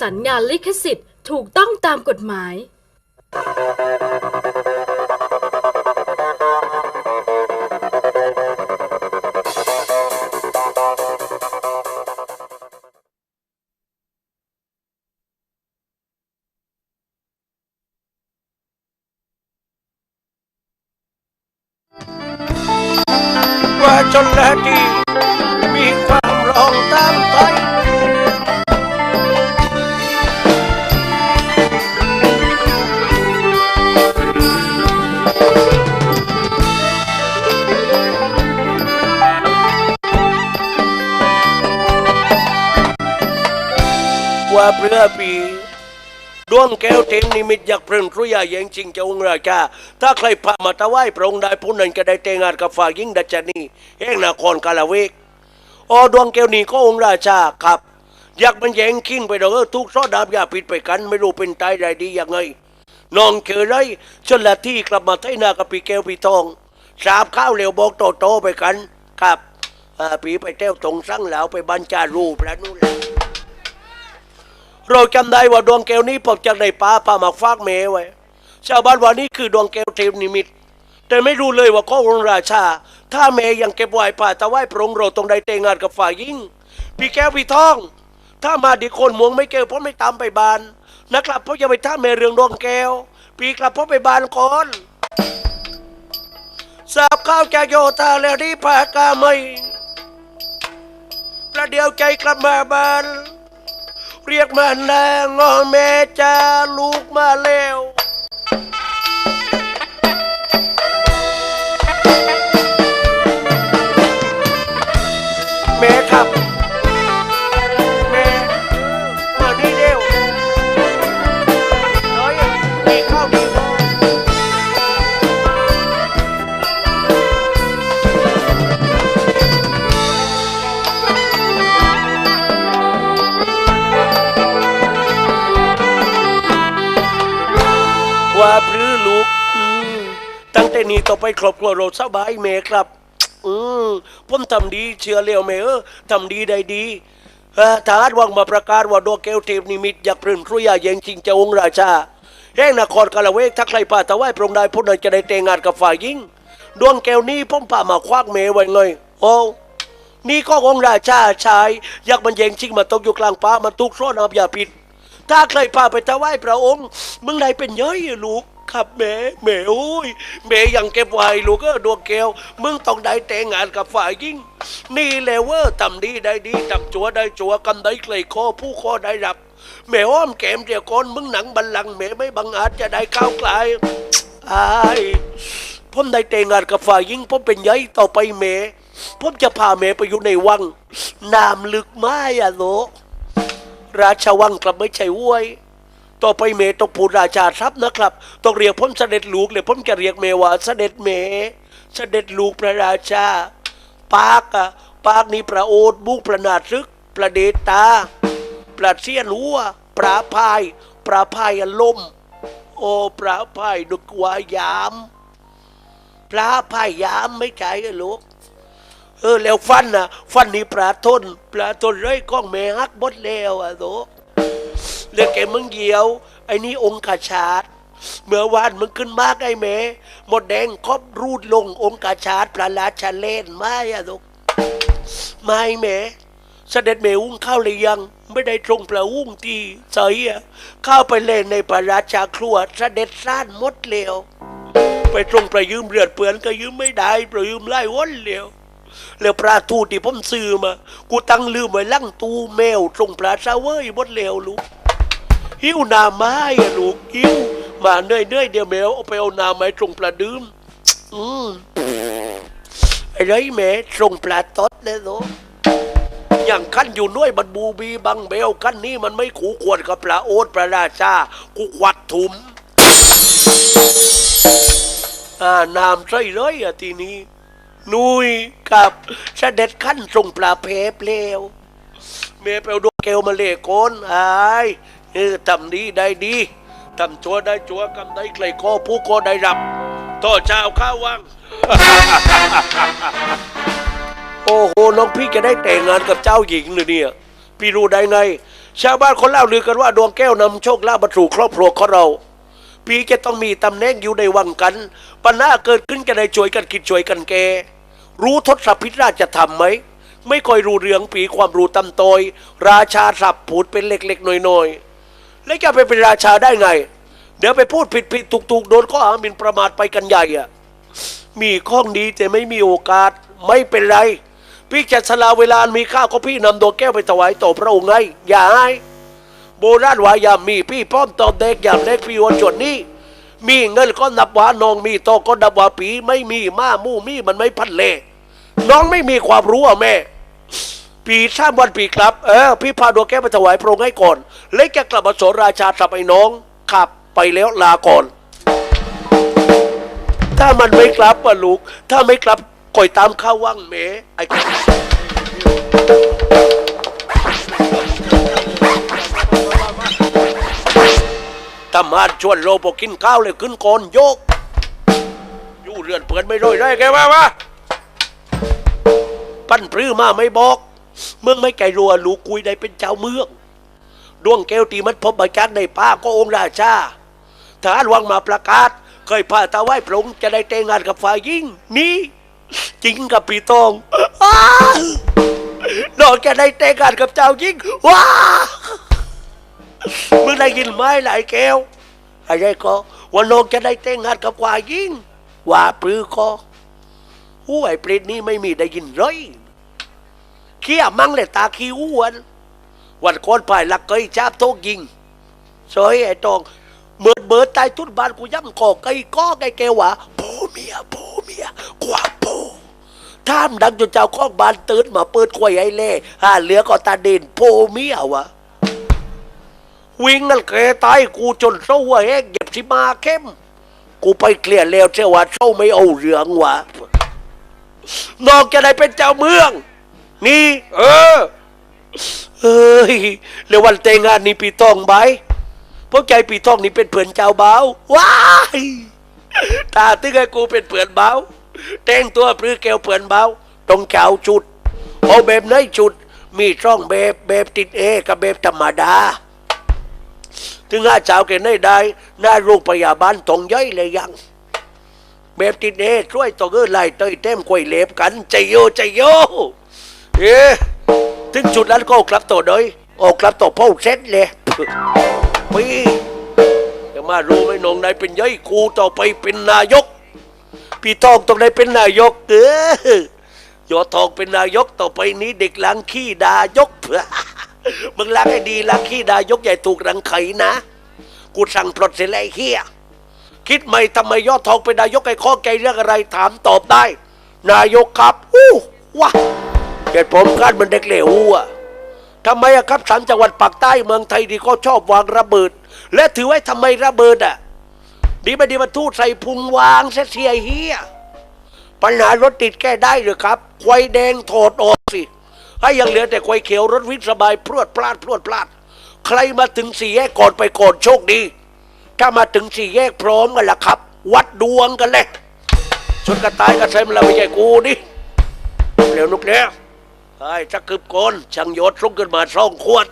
สร้างสรรค์งาลิขสิทธิ์ถูกต้องตามกฎหมาย ว่าจนและดีมีความร้อง ว่าเพื่อปีดวงแก้วเทมนิมิตอยากเพลินครุยาแยงจริงเจ้าองค์ราชาถ้าใครพามาถวายพระองค์ได้ผู้นั้นก็ได้แต่งงานกับฝ่ายหญิงดัชนีแห่งนครกาลเวกออดวงแก้วนี้ก็องค์ราชาครับ อยากมันแย่งคิงไปดอกเออทุกซอดาบยาผิดไปกัน ไม่รู้เป็นตายใดดียังไงน้องเคยไรจนละที่กลับมาไทยนากับปีแก้วปีทองสาบข้าวเหลวบอกโตโตไปกันครับปีไปเต้วตรงสั่งแล้วไปบัญจารูพระนู่นแหละ เราจำได้ว่าดวงแก้วนี้ผมจากในป่าป่าหมากฟากเมไว้ ชาวบ้านว่านี่คือดวงแก้วเทพนิมิต แต่ไม่รู้เลยว่าข้อองราชา ถ้าเมย์ยังเก็บไว้ป่าตะไว้พระองค์เราต้องได้แต่งานกับฝ่ายหญิงพี่แก้วพี่ทอง ถ้ามาดีคนมวงไม่เกี่ยวเพราะไม่ตามไปบานนะครับเพราะจะไปท่าเมเรืองดวงแก้วพี่กลับเพราะไปบานก่อนทราบข้าวจากโยธาแล้วนี่พากาไม่ประเดี๋ยวใจกลับมาบ้าน เรียกมาแรงงอแม่จ้าลูกมาแล้ว ว่าพรือลูก อืมตั้งแต่นี้ต่อไปครอบครัวเราสบายแม่ครับ อืมผมทำดีเชื่อเร็วแม่เออทำดีได้ดีเอ่อทหารวังมาประกาศว่าดวงแก้วเทพนิมิตอยากพรินครุยาแยงจริงเจ้าองค์ราชาแห่งนครกาลเวกถ้าใครป่าตะไว้พรงค์ใดผู้นั้นจะได้แต่งงานกับฝ่ายหญิงดวงแก้วนี้ผมพามาควักเมไว้ไงโอ้นี่ก็องค์ราชาชายอยากมันแยงจริงมาตกอยู่กลางป่ามันตุกซ่อนอาบยาพิษ ถ้าใครพาไปถวายพระองค์มึงไหนเป็นย้อะลูกครับแม่แม่โอ้ยแม่ยังเก็บไว้ลูกก็ดวงแก้วมึงต้องได้แต่งงานกับฝ่ายยิ่ง นี่แหละเว่าทำดีได้ดีทำจัวได้จัวกำได้ใครข้อผู้ข้อได้รับ แม่อ้อมแก้มเดียวก่อนมึงหนังบัลลังแม่ไม่บังอาจจะได้ก้าวไกลอายผมได้แต่งงานกับฝ่ายยิ่งผมเป็นใหญ่ต่อไปแม่ผมจะพาแม่ไปอยู่ในวังน้ำลึกไม้อะโลก ราชวังกลับไม่ใช่ห้วย ต่อไปเมต้องพูดราชาทรัพย์นะครับ ต้องเรียกผมเสด็จลูกเลยผมจะเรียกเมว่าเสด็จเม เสด็จลูกพระราชา ปากอะปากนี้ประโอษฐ์บุกประนาซึกประเดตาประเสียนหัวปราพายปราพายอารมณ์โอ้ปราพายดุกวายามปราพายยามไม่ใช่ลูก เออแล้วฟันนะฟันนี่ปลาทนปลาทนเลยกล้องแม่ฮักบดแล้วอะโตเลือกแกมึงเหี่ยว ไอ้นี่องค์กาชาดเมื่อวานมึงขึ้นมากไอ้แม่หมดแดงครอบรูดลงองค์กาชาดปลาลาชาเล่นไม่อะลูกไม่แม่เสด็จแม่อุ้งเข้าเลยยังไม่ได้ตรงปลาอุ้งที่ใส่อะเข้าไปเล่นในพระราชาครัวเสด็จซ่านมดเร็วไปตรงประยืมเลือดเปือนก็ยืมไม่ได้ประยืมไล่วนเร็ว แล้วปลาทูที่ผมซื้อมา กูตั้งลืมไว้ลั่งตู้แมวตรงปลาซาเว้ยหมดแล้วลูก หิวนาไม้อะลูกหิวมาเนื่อยเนื่อยเดี๋ยวแมวเอาไปเอานาไม้ตรงปลาดื่มอืมไอ้ไรแม่ตรงปลาตดเลยลูกอย่างขั้นอยู่น้อยบันบูบีบังเบลขั้นนี้มันไม่ขู่ควรกับปลาโอ๊ตปลาราชากูควัดถุมอ่านามใช่เลยอะทีนี้ นุยกับเสด็จขั้นทรงปลาเพเลวเมเปลดวงเกลมาเลโกนอายเออทำดีได้ดีทำชัวได้ชัวกำได้ใครข้อผู้ก็ได้รับต่อเช้าข้าววัง โอ้โหน้องพี่จะได้แต่งงานกับเจ้าหญิงเลยเนี่ย พี่รู้ได้ไง ชาวบ้านคนเล่าลือกันว่าดวงแก้วนำโชคลาภมาสู่ครอบครัวของเรา ปีจะต้องมีตำแหน่งอยู่ในวังกัน ปัญหาเกิดขึ้นกันในช่วยกันคิดช่วยกันแก รู้ทศพิธราชธรรมไหม ไม่ค่อยรู้เรื่องปีความรู้ตำโตยราชาสับผูดเป็นเล็กๆน้อยๆ แล้วจะไปเป็นราชาได้ไง เดี๋ยวไปพูดผิดผิดถูกถูกๆโดนข้อหาหมิ่นประมาทไปกันใหญ่อะมีข้องดีแต่ไม่มีโอกาสไม่เป็นไร พี่จะสละเวลามีข้าวก็พี่นำดวงแก้วไปถวายต่อพระองค์ไงอย่าให้ โบราณว่ายามมีพี่ป้อมตอบเด็กยามเด็กพี่วันจดนี้ มีเงินก็นับว่านองมีโตก็นับว่าปีไม่มีมามู่มีมันไม่พันเลน้องไม่มีความรู้อะแม่ ปีสาวันปีครับ เออ พี่พาดวงแก้วไปถวายพระองค์ให้ก่อน แล้วจะกลับมาโสนราชาสับไอ้น้องขับไปแล้วลาก่อน ถ้ามันไม่กลับอะลูก ถ้าไม่กลับคอยตามข้าว่างเมไอ้ำมานชวนโลบอกินข้าวเลยขึ้นก่อนโยก อยู่เรือนเปิดไม่ร้อยได้แกว่าวะปั้นปลื้อมาไม่บอก เมืองไม่ไกลรัวลูกคุยได้เป็นเจ้าเมือง ดวงแก้วตีมันพบใบจันในป่าก็องค์ราชาทหารวังมาประกาศ เคยพาตาไหว้พระองค์จะได้แต่งงานกับฝ่ายหญิงนี่จริงกับปีตองอน้องจะได้แต่งงานกับเจ้าหญิงว้า มึงได้ยินไหมหลายแก้วอะไรก็ว่าน้องจะได้แต่งงานกับฝ่ายหญิงว่าปรือก็หูไอ้เปรตนี่ไม่มีได้ยินเลยเขี้ยมั่งเลยตาขี้อ้วนวันก่อนผ่ายลักเกยจับโต๊ะยิงสวยไอ้ตองเมิดเบิดตายทุนบ้านกูย่ำก่อไก่ก้อไก่แกวะโผเมียโผเมียกว่าโผท่ามดังจนเจ้าของบ้านตื่นมาเปิดควยไอ้เล่หาเหลือก็ตาเด่นโผเมียวะ วิ่งนั่นแกตายกูจนเศร้าแห้งเก็บสิมาเข้ม กูไปเคลียร์แล้วเชื่อว่าเศร้าไม่เอาเรื่องวะนอกจะได้เป็นเจ้าเมือง นี่ เออเอ้ยแล้ววันแต่งงานนี่ปีตองไหมเพราะใจปีตองนี่เป็นเพื่อนเจ้าเบาว้ายตาตึงไอ้กูเป็นเพื่อนเบาแต่งตัวปรือแก้วเพื่อนเบาต้องเจ้าจุดเอาแบบไหนจุด มีช่องแบบแบบติดเอกับแบบธรรมดา ถึงอาเจ้าแกได้ได้หน้าโรงพยาบาลตรงย่อยเลยยังแบบติดเอช่วยตัวเออไล่เตยเต็มควยเล็บกันใจโยใจโยเอ๊ะถึงจุดนั้นก็กลับตัวเลยออกกลับตัวพ่อเซ็ตเลยพี่จะมารู้ไหมนงนายเป็นย่อยครูต่อไปเป็นนายก พี่ทองต้องได้เป็นนายกเออยอดทองเป็นนายกต่อไปนี้เด็กล้างขี้ดายก มึงล้างให้ดีล้างขี้ดายกใหญ่ถูกรังไขนะ กูสั่งปลดเสียแล้วไอ้เฮียคิดไหมทำไมยอดทองเป็นนายกไอ้ข้อใจเรื่องอะไรถามตอบได้ นายกครับอู้ว้าเหตุผมคาดมันเด็กเหลวอะทำไมอะครับสามจังหวัดปากใต้เมืองไทยที่เขาชอบวางระเบิด และถือไว้ทำไมระเบิดอะ ดีไม่ดีมาทูดใส่พุงวางเสียเสียเฮียปัญหารถติดแก้ได้หรือครับ ควายแดงถอดออกสิ ให้ยังเหลือแต่ควายเขียวรถวิ่งสบายพรวดพลาดพรวดพลาด ใครมาถึงสี่แยกก่อนไปก่อนโชคดี ถ้ามาถึงสี่แยกพร้อมกันล่ะครับ วัดดวงกันเลยชนกระตายกระเซ็มเราไม่ใช่กูนี่เร็วนุกเนี้ยไอ้จักกึบก่อนช่างยศลุกขึ้นมาสองขวด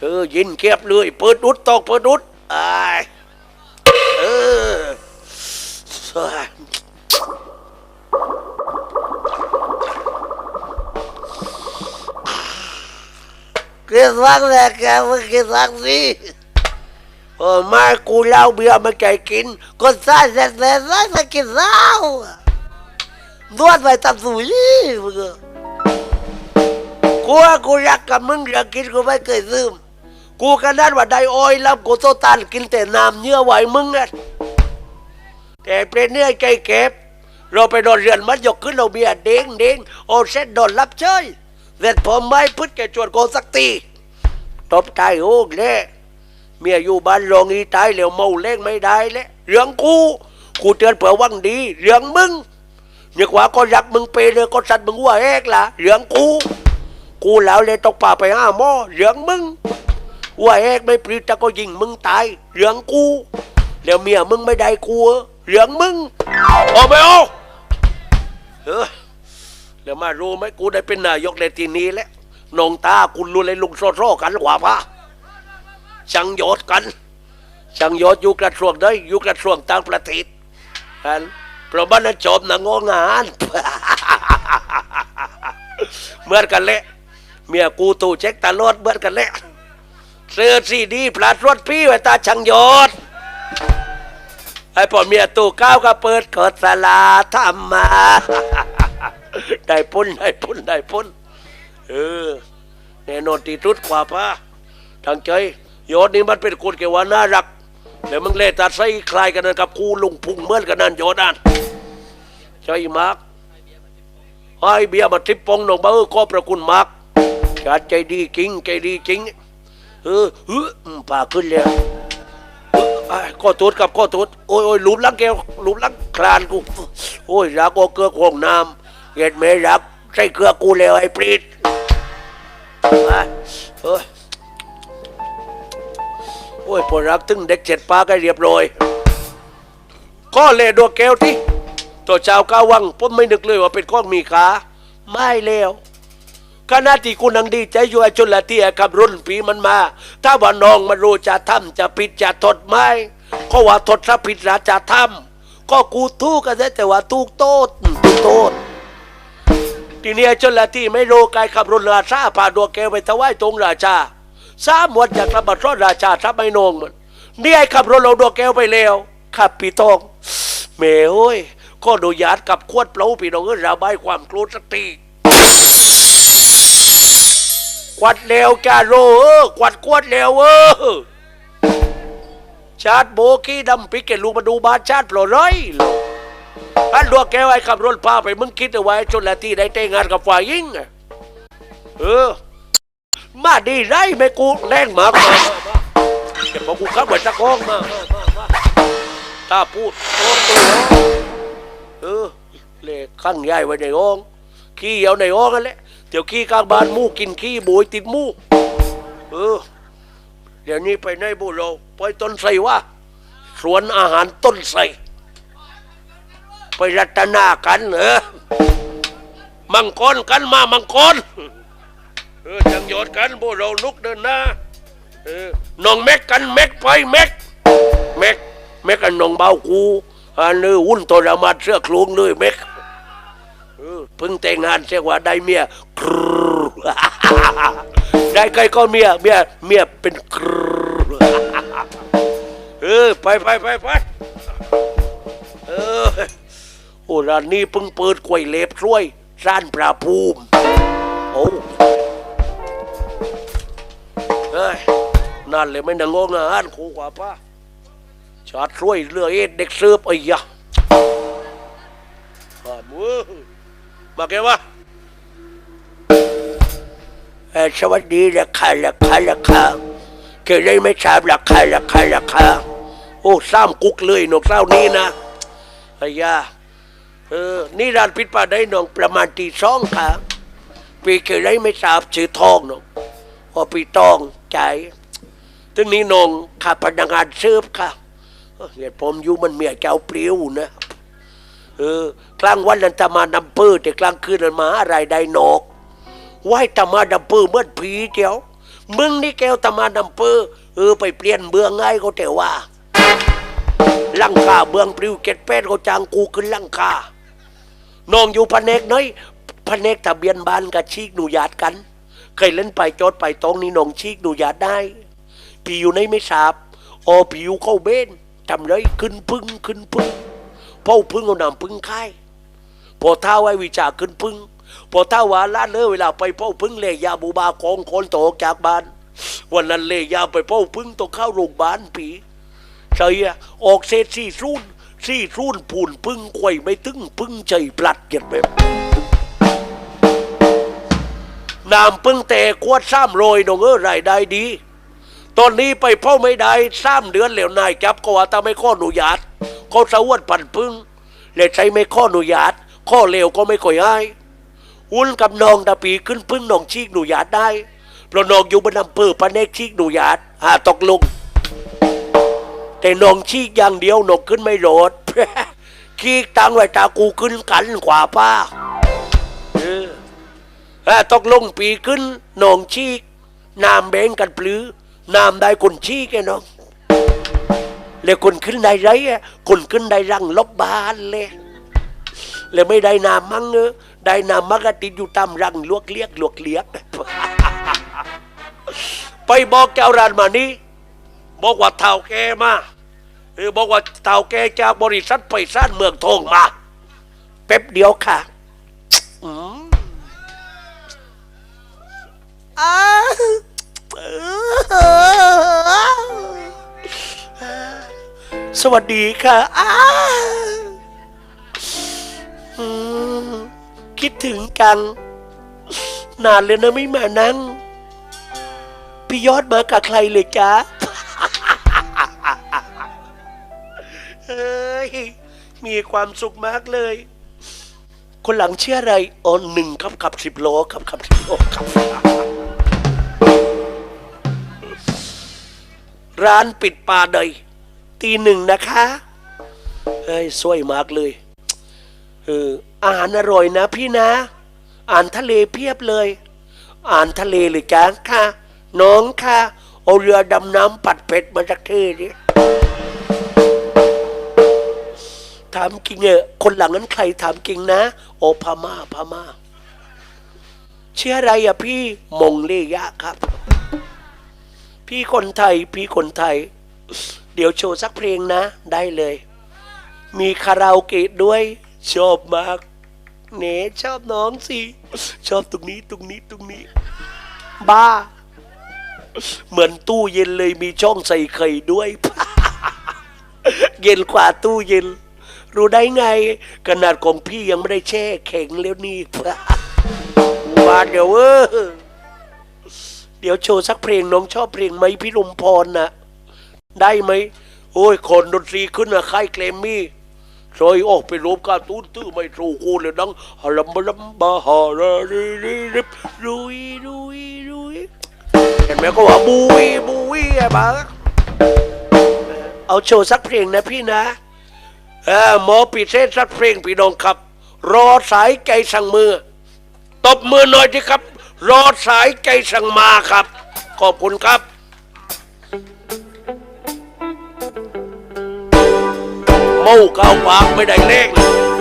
เออยินเก็บเลยเปิดดุดตอกเปิดดุดไอ้เออ เฮ้ยกินสักแหละแกมึงกินสักสิเออมากูเล้าเบียร์มาแกกินก็ใส่เสร็จแล้วใส่มากินเหล้านวดไปตำสุยมึงอะกูว่ากูรักกับมึงอยากกินกูไม่เคยลืมกูกันนั้นว่าได้อ้อยแล้วกูโตตานกินแต่น้ำเนื้อไหวมึงอะแต่เป็นเนื้อใจเก็บ เราไปโดนเรือนมัดยกขึ้นเราเบียร์เด้งเด้งโอเซ็ตโดนรับเชย เสร็จผมไม่พึ่งแกจวนโกสักตีตบตายโอ้เลยเมียอยู่บ้านโรงอีตายเหลวเมาเล่งไม่ได้เลยเรื่องกูกูเตือนเผื่อวังดีเรื่องมึงนึกว่าก็รักมึงไปเลยก็สัตว์มึงว่าเอกล่ะเรื่องกู กูแล้วเลยต้องป่าไปห้าหม้อเหลืองมึงว่าเอกไม่ปรีตะก็ยิงมึงตายเหลืองกูแล้วเมียมึงไม่ได้กูเหลืองมึงออกไปออกเออ แล้วมารู้ไหมกูได้เป็นนายกในทีนี้แล้วนองตาคุณรู้เลยลุงโซโซกันกว่าพะช่างโยศกันช่างโยศอยู่กระทรวงได้ยอยู่กระทรวงต่างประเทศอันเพราะบ้านนั้นจบนะงองานเหมือนกันแหละเมียกูตู้เช็คตลอดเหมือนกันแหละเสื้อซีดีพลาดรถพี่ไว้ตาช่างโยศไอ้พ่อเมียตู้ก้าวก็เปิดกดสลาทำมา ได้พุ่นได้พุ่นได้พุ่นเออแน่นอนที่สุดกว่าป้าทางใจโยนนี่มันเป็นคนเกว่าน่ารักเดี๋ยวมึงเล่ตัดใส่คลายกันนะกับกูลุงพุงเหมือนกันนั่นโยนนั่นใช่มากไอเบียมาทิปปองหนองบ้าเอก็ประคุณมากจัดใจดีจริงใจดีจริงเออเออป่าขึ้นเลยไอ้ข้อตูดกับข้อตูดโอ้ยโอ้ยหลุมลังแกหลุมลังคลานกูโอ้ยรักก็เกลือของน้ำ เห็นไหมรักใส่เกลือกูแล้วไอ้ปรีดไปเอ้ยโอ้ยพอรักถึงเด็กเจ็ดปาก็เรียบร้อยก็เลดวงแก้วที่ตัวเจ้าก้าวังผมไม่นึกเลยว่าเป็นก้อนมีขาไม่แล้วขณะที่กูนังดีใจอยู่ไอ้ชนละเทียกับรุ่นปีมันมา ถ้าว่าน้องมันรู้จะทำจะผิดจะทดไม่ก็ว่าทดถ้าผิดละจะทำก็กูทูกกันแต่ว่าทูกโตดทูกโตด ทีนี้ไอ้ชนละที่ไม่รู้กายขับรุ่นราชาพาดวงแก้วไปถวายตรงราชาสามวันจากกระบัดรอดราชาทับไม่นองมันนี่ไอ้ขับรถเราดวงแก้วไปแล้วขับปีตองเมย์เอ้ยก็ดูญาตกับขวดเปล่าพี่น้องเอ้ยระบายความโกรธสักทีกวัดเร็วแกโรเออกวัดกวดเร็วเออชาติโบกี้ดำปิกเกลูมาดูบาชาติปลอร้อยโล อันดัวแกไว้ขับรถพาไปมึงคิดเอาไว้จนละที่ได้แต่งงานกับฝ่ายหญิงเออ มาดีไรไม่กูแรงมากเก็บของกูขับไว้ตะกองมามาพูดโอ้ตัวเออเลขข้างใหญ่ไว้ในห้องขี้เอาในห้องนั่นแหละเดี๋ยวขี้กลางบ้านมูกินขี้บุยติดมูเออเดี๋ยวนี้ไปในบุโรไปต้นไทรว่าสวนอาหารต้นไทร ไปรัตนากันเออมังกรกันมามังกรเออจังโยดกันบุโรลุกเดินหน้าเออน้องแม็กกันแม็กไปแม็กแม็กแม็กกันน้องเบากูอันนี้วุ่นตัวรามาเสื้อคลุงเลยแม็กเออพิ่งแต่งงานเสียว่าได้เมียกรูได้ใครก็เมียเมียเมียเป็นกรูเออไปไปไปไป อ้ร้านนี้เพิ่งเปิดกล้วยเล็บช่วยร้านปลาภูมิโอ้เฮ้ยนั่นเลยไม่นางงงอาหารคูกว่าป้าชาดช่วยเรือเอ็ดเด็กเสิร์ฟไอ้ยะอ่ามือมาแกวะเออสวัสดีราคาราคาราคาเกได้ไม่ทราบราคาราคาราคาโอ้ซ้ำกุ๊กเลยนกเศร้านี้นะไอ้ยา ออนี่ร้านพิษปลาได้นองประมาณตีสองค่ะปีเกได้ไม่ทราบชื่อทองนองพอปีตองใจถึงนี้นองข้าพนักงานเสิร์ฟค่ะเอ้อเหตุผมอยู่มันเมียเจ้าเปรี้ยวนะเออกลางวันนั้นตามานำเปื้อแต่กลางคืนนั้นมาอะไรได้นอกไหวตมานำเปื้อเมื่อผีเดียวมึงนี่แก้วตมานำเปื้อเออไปเปลี่ยนเบืองง่ายก็แต่ว่าลังคาเบืองปลิวเก็ดแป้นเขาจางกูขึ้นลังคา น้องอยู่พะเนกน้อยพะเนกทะเบียนบ้านกับชีกหนูญาตกัน เคยเล่นไปโจดไปตรงนี้น้องชีกหนูญาตได้พี่อยู่ในไม่ทราบออพี่อยู่เข้าเบนทำไรขึ้นพึ่งขึ้นพึ่งพ่อพึ่งเอานำพึ่งค่ายพอท้าไว้วิชาขึ้นพึ่งพอท้าว่าล้านเลอเวลาไปพ่อพึ่งเลยยาบูบากองคนโตกจากบ้าน วันนั้นเลยยาไปพ่อพึ่งต้องเข้าโรงพยาบาลผีใช่ออกเศษสี่ซูน สี่ซูนปูนพึ่งควยไม่ตึงพึ่งใจปลัดเก็บแบบน้ำพึ่งแต่ขวดซ้ำโรยดงเออรายได้ดี ตอนนี้ไปเพ่อไม่ได้สามเดือนแล้วนายจับก็ว่าตาไม่ข้ออนุญาตเขาสะวดปั่นพึ่งเลยใช้ไม่ข้ออนุญาตข้อเลวก็ไม่ค่อยให้อุ้นกับนองตาปีขึ้นพึ่งนองชีกหนูญาตได้เพราะนองอยู่บนอำเภอพระเนกชีกหนูญาตหาตกลง แต่น้องชีกอย่างเดียวน้องขึ้นไม่โหลดขี้ตังไว้ตากูขึ้นกันขวาป้าเอออ่าตกลงปีขึ้นนองชีกน้ำแบงกันปลือน้ำได้คนชีกไอ้น้องแล้วคนขึ้นได้ไรอะคนขึ้นได้รังลบบานเลยแล้วไม่ได้น้ำมั้งเนอได้น้ำมักก็ติดอยู่ตามรังลวกเลียกลวกเลียก ไปบอกเจ้าร้านมานี้ บอกว่าเท่าแกมาเออบอกว่าเท่าแกจากบริษัทไปสร้างเมืองทองมาแป๊บเดียวค่ะสวัสดีค่ะคิดถึงกัน นานเลยนะไม่มานั่ง พี่ยอดมากับใครเลยจ๊ะ เฮ้ย มีความสุขมากเลย คนหลังเชื่ออะไรอ๋อหนึ่งครับขับสิบโลครับขับสิบโลครับร้านปิดป่าใดตีหนึ่งนะคะเฮ้ยสวยมากเลยเอออาหารอร่อยนะพี่นะอาหารทะเลเพียบเลยอาหารทะเลเลยจ้าค่ะ น้องค่ะ เอาเรือดำน้ำปัดเป็ดมาจากเทดิ ถามจริงเออคนหลังนั้นใครถามจริงนะ โอพม่าพามาเชื่ออะไรอะพี่มงเลยะครับ พี่คนไทยพี่คนไทย เดี๋ยวโชว์สักเพลงนะ ได้เลย มีคาราโอเกะด้วย ชอบมากเนชอบน้องสิชอบตรงนี้ตรงนี้ตรงนี้ บ้า เหมือนตู้เย็นเลยมีช่องใส่ไข่ด้วย เย็นกว่าตู้เย็น รู้ได้ไง ขนาดของพี่ยังไม่ได้แช่แข็งแล้วนี่ว่าเดี๋ยวเออเดี๋ยวโชว์สักเพลงน้องชอบเพลงไหมพี่ลมพรนะได้ไหมโอ้ยคนดนตรีขึ้นนะค่ายเกรมมี่ซอยออกไปรูปการ์ตูนตื้อไม่ถูกกูเลยดังฮาลัมบลัมบาฮาราริริริบรุยรุยรุยเห็นไหมก็ว่าบุยบุยไอ้บ้าเอาโชว์สักเพลงนะพี่นะ หมอปีเส้นสักเพลงพี่น้องครับ รอสายใจสั่งมือ ตบมือหน่อยสิครับ รอสายใจสั่งมาครับ ขอบคุณครับเมาเก้าปากไม่ได้เลขเลย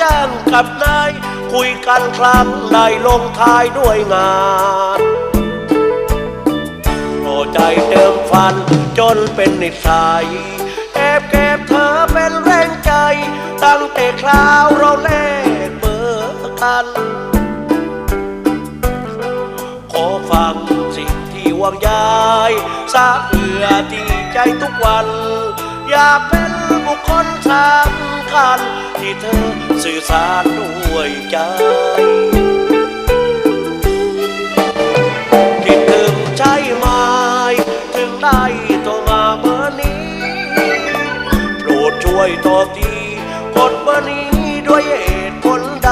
จ้างกับนาย คุยกันครั้งได้ลงท้ายด้วยงานโอใจเดิมฟันจนเป็นนิสัยแอบเก็บเธอเป็นแรงใจ ตั้งแต่คราวเราแลกเบอร์กัน ขอฟังสิ่งที่หวังยายสาเพื่อที่ใจทุกวัน อยากเป็น บุคคลสำคัญที่เธอสื่อสารด้วยใจ คิดถึงใช่ไหมถึงได้โทรมาเบอร์นี้ โปรดช่วยตอบทีกดเบอร์นี้ด้วยเหตุผลใด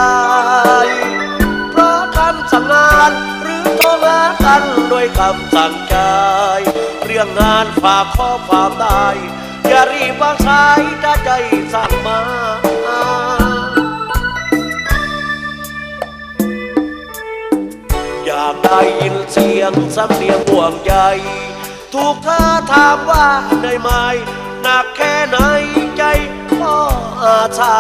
เพราะคำสั่งงานหรือโทรมากันด้วยคำสั่งใจ เรื่องงานฝากข้อความได้ อย่ารีบวางสายถ้าใจสั่งมาอยากได้ยินเสียงสำเนียงห่วงใยถูกเธอถามว่าได้ไหมหนักแค่ไหนใจก็อาชา